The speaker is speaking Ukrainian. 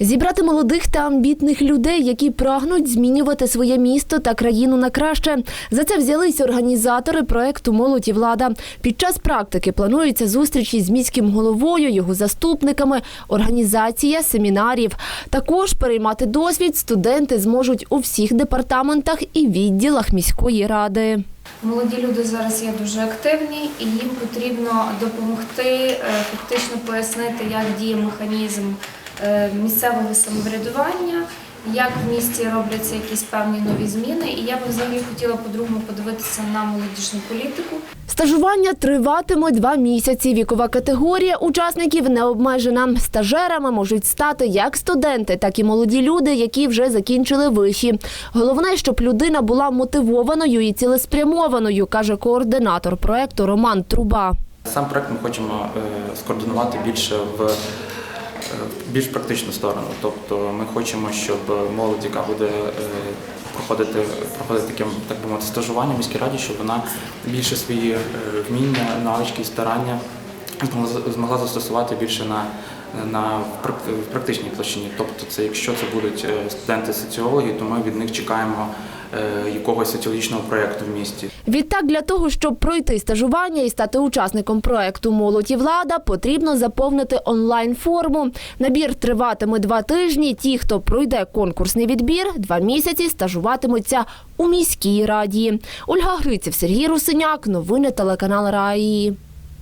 Зібрати молодих та амбітних людей, які прагнуть змінювати своє місто та країну на краще. За це взялись організатори проекту Молодь і влада. Під час практики плануються зустрічі з міським головою, його заступниками, організація семінарів. Також переймати досвід студенти зможуть у всіх департаментах і відділах міської ради. Молоді люди зараз є дуже активні, і їм потрібно допомогти е, фактично пояснити, як діє механізм місцевого самоврядування, як в місті робляться якісь певні нові зміни. І я би взагалі хотіла по-другому подивитися на молодіжну політику. Стажування триватиме два місяці. Вікова категорія учасників не обмежена. Стажерами можуть стати як студенти, так і молоді люди, які вже закінчили виші. Головне, щоб людина була мотивованою і цілеспрямованою, каже координатор проекту Роман Труба. Сам проект ми хочемо е, скоординувати більше в е, більш практичну сторону. Тобто ми хочемо, щоб молодь, яка буде е, проходити, проходити таким, так би мовити, стажування в міській раді, щоб вона більше свої е, вміння, навички і старання змогла- застосувати більше на, на практичній площині. Тобто, це якщо це будуть е, студенти соціології, то ми від них чекаємо е, якогось соціологічного проєкту в місті. Відтак, для того, щоб пройти стажування і стати учасником проекту Молодь і влада, потрібно заповнити онлайн-форму. Набір триватиме два тижні. Ті, хто пройде конкурсний відбір, два місяці стажуватимуться у міській раді. Ольга Гриців, Сергій Русиняк. Новини телеканал Раї.